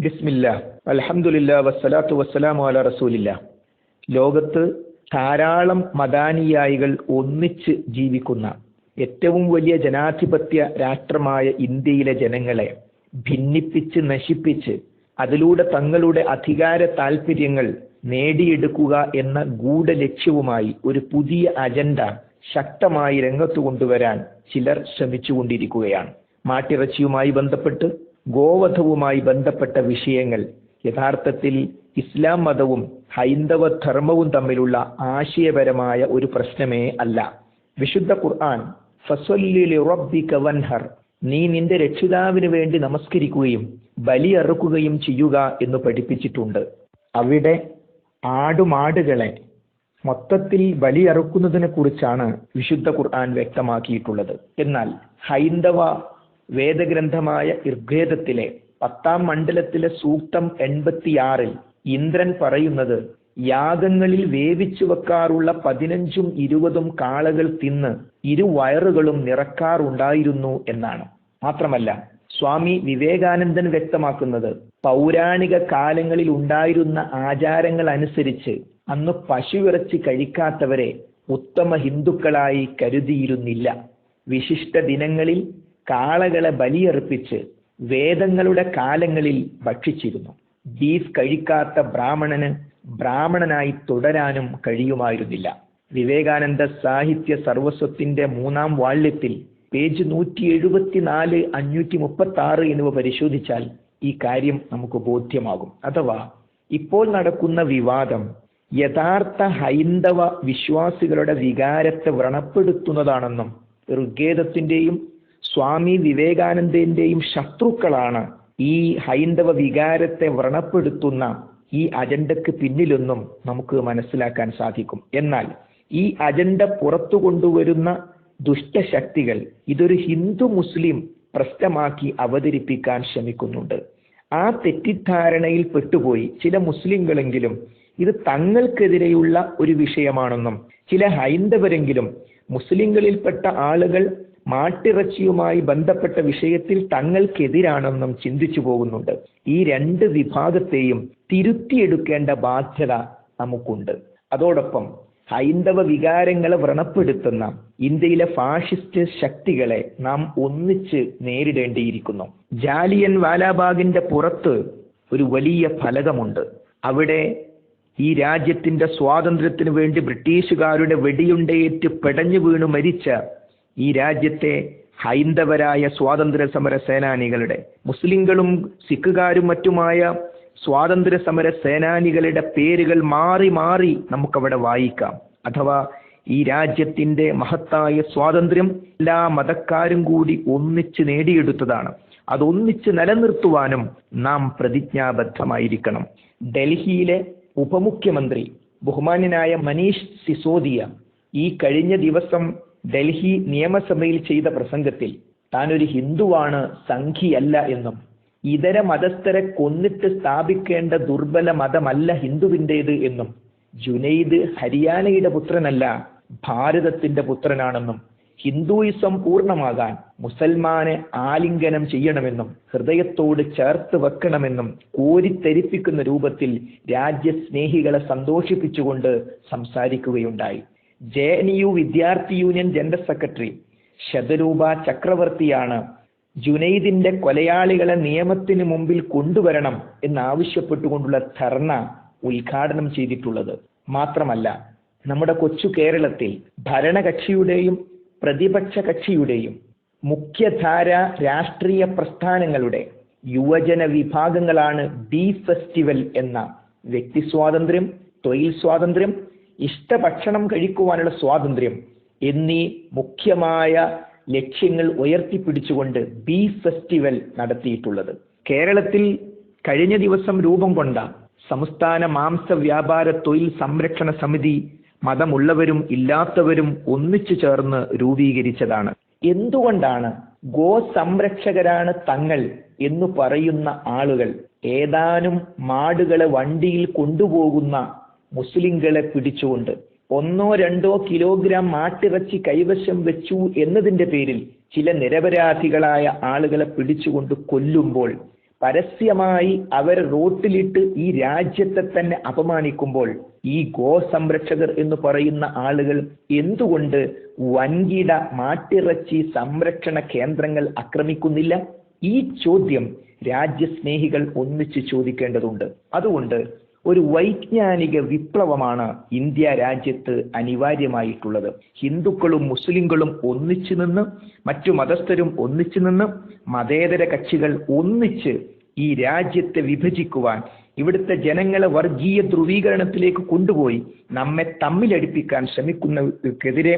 ബിസ്മില്ല. അലഹമുല്ല വസ്സലാത്തു വസ്സലാമു അല റസൂലില്ല. ലോകത്ത് ധാരാളം മദാനിയായികൾ ഒന്നിച്ച് ജീവിക്കുന്ന ഏറ്റവും വലിയ ജനാധിപത്യ രാഷ്ട്രമായ ഇന്ത്യയിലെ ജനങ്ങളെ ഭിന്നിപ്പിച്ച് നശിപ്പിച്ച് അതിലൂടെ തങ്ങളുടെ അധികാര താൽപര്യങ്ങൾ നേടിയെടുക്കുക എന്ന ഗൂഢലക്ഷ്യവുമായി ഒരു പുതിയ അജണ്ട ശക്തമായി രംഗത്ത് കൊണ്ടുവരാൻ ചിലർ ശ്രമിച്ചുകൊണ്ടിരിക്കുകയാണ്. മാട്ടിറച്ചിയുമായി ബന്ധപ്പെട്ട് ഗോവധവുമായി ബന്ധപ്പെട്ട വിഷയങ്ങൾ യഥാർത്ഥത്തിൽ ഇസ്ലാം മതവും ഹൈന്ദവ ധർമ്മവും തമ്മിലുള്ള ആശയപരമായ ഒരു പ്രശ്നമേ അല്ല. വിശുദ്ധ ഖുർആൻ വൻഹർ നീ നിന്റെ രക്ഷിതാവിന് വേണ്ടി നമസ്കരിക്കുകയും ബലിയറുക്കുകയും ചെയ്യുക എന്ന് പഠിപ്പിച്ചിട്ടുണ്ട്. അവിടെ ആടുമാടുകളെ മൊത്തത്തിൽ ബലിയറുക്കുന്നതിനെ കുറിച്ചാണ് വിശുദ്ധ ഖുർആൻ വ്യക്തമാക്കിയിട്ടുള്ളത്. എന്നാൽ ഹൈന്ദവ വേദഗ്രന്ഥമായ ഋഗ്വേദത്തിലെ പത്താം മണ്ഡലത്തിലെ സൂക്തം എൺപത്തിയാറിൽ ഇന്ദ്രൻ പറയുന്നത് യാഗങ്ങളിൽ വേവിച്ചു വെക്കാറുള്ള പതിനഞ്ചും ഇരുപതും കാളകൾ തിന്ന് ഇരു വയറുകളും നിറക്കാറുണ്ടായിരുന്നു എന്നാണ്. മാത്രമല്ല സ്വാമി വിവേകാനന്ദൻ വ്യക്തമാക്കുന്നത് പൗരാണിക കാലങ്ങളിൽ ഉണ്ടായിരുന്ന ആചാരങ്ങൾ അനുസരിച്ച് അന്ന് പശുവിറച്ചി കഴിക്കാത്തവരെ ഉത്തമ ഹിന്ദുക്കളായി കരുതിയിരുന്നില്ല. വിശിഷ്ട ദിനങ്ങളിൽ കാളകളെ ബലിയർപ്പിച്ച് വേദങ്ങളുടെ കാലങ്ങളിൽ ഭക്ഷിച്ചിരുന്നു. ബീഫ് കഴിക്കാത്ത ബ്രാഹ്മണന് ബ്രാഹ്മണനായി തുടരാനും കഴിയുമായിരുന്നില്ല. വിവേകാനന്ദ സാഹിത്യ സർവസ്വത്തിന്റെ മൂന്നാം വാള്യത്തിൽ പേജ് നൂറ്റി എഴുപത്തിനാല് അഞ്ഞൂറ്റി മുപ്പത്തി ആറ് എന്നിവ പരിശോധിച്ചാൽ ഈ കാര്യം നമുക്ക് ബോധ്യമാകും. അഥവാ ഇപ്പോൾ നടക്കുന്ന വിവാദം യഥാർത്ഥ ഹൈന്ദവ വിശ്വാസികളുടെ വികാരത്തെ വ്രണപ്പെടുത്തുന്നതാണെന്നും ഋഗ്വേദത്തിന്റെയും സ്വാമി വിവേകാനന്ദന്റെയും ശത്രുക്കളാണ് ഈ ഹൈന്ദവ വികാരത്തെ വ്രണപ്പെടുത്തുന്ന ഈ അജണ്ടക്ക് പിന്നിലൊന്നും നമുക്ക് മനസ്സിലാക്കാൻ സാധിക്കും. എന്നാൽ ഈ അജണ്ട പുറത്തു കൊണ്ടുവരുന്ന ദുഷ്ടശക്തികൾ ഇതൊരു ഹിന്ദു മുസ്ലിം പ്രശ്നമാക്കി അവതരിപ്പിക്കാൻ ശ്രമിക്കുന്നുണ്ട്. ആ തെറ്റിദ്ധാരണയിൽ പെട്ടുപോയി ചില മുസ്ലിങ്ങളെങ്കിലും ഇത് തങ്ങൾക്കെതിരെയുള്ള ഒരു വിഷയമാണെന്നും ചില ഹൈന്ദവരെങ്കിലും മുസ്ലിങ്ങളിൽപ്പെട്ട ആളുകൾ മാട്ടിറച്ചിയുമായി ബന്ധപ്പെട്ട വിഷയത്തിൽ തങ്ങൾക്കെതിരാണെന്നും ചിന്തിച്ചു പോകുന്നുണ്ട്. ഈ രണ്ട് വിഭാഗത്തെയും തിരുത്തിയെടുക്കേണ്ട ബാധ്യത നമുക്കുണ്ട്. അതോടൊപ്പം ഹൈന്ദവ വികാരങ്ങളെ വ്രണപ്പെടുത്തുന്ന ഇന്ത്യയിലെ ഫാഷിസ്റ്റ് ശക്തികളെ നാം ഒന്നിച്ച് നേരിടേണ്ടിയിരിക്കുന്നു. ജാലിയൻ വാലാബാഗിന്റെ പുറത്ത് ഒരു വലിയ ഫലകമുണ്ട്. അവിടെ ഈ രാജ്യത്തിന്റെ സ്വാതന്ത്ര്യത്തിനു വേണ്ടി ബ്രിട്ടീഷുകാരുടെ വെടിയുണ്ടയേറ്റ് പെടഞ്ഞു വീണു മരിച്ച ഈ രാജ്യത്തെ ഹൈന്ദവരായ സ്വാതന്ത്ര്യ സമര സേനാനികളുടെ മുസ്ലിങ്ങളും സിഖുകാരും മറ്റുമായ സ്വാതന്ത്ര്യ സമര സേനാനികളുടെ പേരുകൾ മാറി മാറി നമുക്കവിടെ വായിക്കാം. അഥവാ ഈ രാജ്യത്തിന്റെ മഹത്തായ സ്വാതന്ത്ര്യം എല്ലാ മതക്കാരും കൂടി ഒന്നിച്ച് നേടിയെടുത്തതാണ്. അതൊന്നിച്ച് നിലനിർത്തുവാനും നാം പ്രതിജ്ഞാബദ്ധമായിരിക്കണം. ഡൽഹിയിലെ ഉപമുഖ്യമന്ത്രി ബഹുമാന്യനായ മനീഷ് സിസോദിയ ഈ കഴിഞ്ഞ ദിവസം ഡൽഹി നിയമസഭയിൽ ചെയ്ത പ്രസംഗത്തിൽ താൻ ഒരു ഹിന്ദുവാണ് സംഘിയല്ല എന്നും ഇതര മതസ്ഥരെ കൊന്നിട്ട് സ്ഥാപിക്കേണ്ട ദുർബല മതമല്ല ഹിന്ദുവിന്റേത് എന്നും ജുനൈദ് ഹരിയാനയുടെ പുത്രനല്ല ഭാരതത്തിന്റെ പുത്രനാണെന്നും ഹിന്ദുയിസം പൂർണമാകാൻ മുസൽമാനെ ആലിംഗനം ചെയ്യണമെന്നും ഹൃദയത്തോട് ചേർത്ത് വെക്കണമെന്നും കോരിത്തെരിപ്പിക്കുന്ന രൂപത്തിൽ രാജ്യസ്നേഹികളെ സന്തോഷിപ്പിച്ചുകൊണ്ട് സംസാരിക്കുകയുണ്ടായി. ജെ എൻ യു വിദ്യാർത്ഥി യൂണിയൻ ജനറൽ സെക്രട്ടറി ശതരൂപ ചക്രവർത്തിയാണ് ജുനൈദിന്റെ കൊലയാളികളെ നിയമത്തിന് മുമ്പിൽ കൊണ്ടുവരണം എന്നാവശ്യപ്പെട്ടുകൊണ്ടുള്ള ധർണ ഉദ്ഘാടനം ചെയ്തിട്ടുള്ളത്. മാത്രമല്ല നമ്മുടെ കൊച്ചു കേരളത്തിൽ ഭരണകക്ഷിയുടെയും പ്രതിപക്ഷ കക്ഷിയുടെയും മുഖ്യധാര രാഷ്ട്രീയ പ്രസ്ഥാനങ്ങളുടെ യുവജന വിഭാഗങ്ങളാണ് ബി ഫെസ്റ്റിവൽ എന്ന വ്യക്തി സ്വാതന്ത്ര്യം തൊഴിൽ സ്വാതന്ത്ര്യം ഇഷ്ടഭക്ഷണം കഴിക്കുവാനുള്ള സ്വാതന്ത്ര്യം എന്നീ മുഖ്യമായ ലക്ഷ്യങ്ങൾ ഉയർത്തിപ്പിടിച്ചുകൊണ്ട് ബി ഫെസ്റ്റിവൽ നടത്തിയിട്ടുള്ളത്. കേരളത്തിൽ കഴിഞ്ഞ ദിവസം രൂപം കൊണ്ട സംസ്ഥാന മാംസ വ്യാപാര തൊഴിൽ സംരക്ഷണ സമിതി മതമുള്ളവരും ഇല്ലാത്തവരും ഒന്നിച്ചു ചേർന്ന് രൂപീകരിച്ചതാണ്. എന്തുകൊണ്ടാണ് ഗോ സംരക്ഷകരാണ് തങ്ങൾ എന്ന് പറയുന്ന ആളുകൾ ഏതാനും മാടുകളെ വണ്ടിയിൽ കൊണ്ടുപോകുന്ന മുസ്ലിങ്ങളെ പിടിച്ചുകൊണ്ട് ഒന്നോ രണ്ടോ കിലോഗ്രാം മാട്ടിറച്ചി കൈവശം വെച്ചു എന്നതിന്റെ പേരിൽ ചില നിരപരാധികളായ ആളുകളെ പിടിച്ചുകൊണ്ട് കൊല്ലുമ്പോൾ പരസ്യമായി അവർ റോട്ടിലിട്ട് ഈ രാജ്യത്തെ തന്നെ അപമാനിക്കുമ്പോൾ ഈ ഗോ സംരക്ഷകർ എന്ന് പറയുന്ന ആളുകൾ എന്തുകൊണ്ട് വൻകിട മാട്ടിറച്ചി സംരക്ഷണ കേന്ദ്രങ്ങൾ ആക്രമിക്കുന്നില്ല? ഈ ചോദ്യം രാജ്യസ്നേഹികൾ ഒന്നിച്ച് ചോദിക്കേണ്ടതുണ്ട്. അതുകൊണ്ട് ഒരു വൈജ്ഞാനിക വിപ്ലവമാണ് ഇന്ത്യ രാജ്യത്ത് അനിവാര്യമായിട്ടുള്ളത്. ഹിന്ദുക്കളും മുസ്ലിങ്ങളും ഒന്നിച്ചു നിന്ന് മറ്റു മതസ്ഥരും ഒന്നിച്ചു നിന്ന് മതേതര കക്ഷികൾ ഒന്നിച്ച് ഈ രാജ്യത്തെ വിഭജിക്കുവാൻ ഇവിടുത്തെ ജനങ്ങളെ വർഗീയ ധ്രുവീകരണത്തിലേക്ക് കൊണ്ടുപോയി നമ്മെ തമ്മിലടിപ്പിക്കാൻ ശ്രമിക്കുന്നവർക്കെതിരെ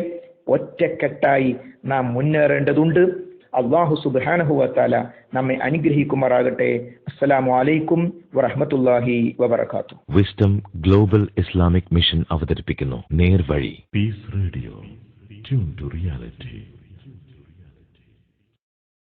ഒറ്റക്കെട്ടായി നാം മുന്നേറേണ്ടതുണ്ട്. അള്ളാഹു സുബാനഹുവത്താല നമ്മെ അനുഗ്രഹിക്കുമാറാകട്ടെ. അസ്സലാമു അലൈക്കും വറഹമത്തല്ലാഹി വബർക്കാത്തു വിസ്ഡം ഗ്ലോബൽ ഇസ്ലാമിക് മിഷൻ അവതരിപ്പിക്കുന്നു. നേർവഴി. Peace radio reality.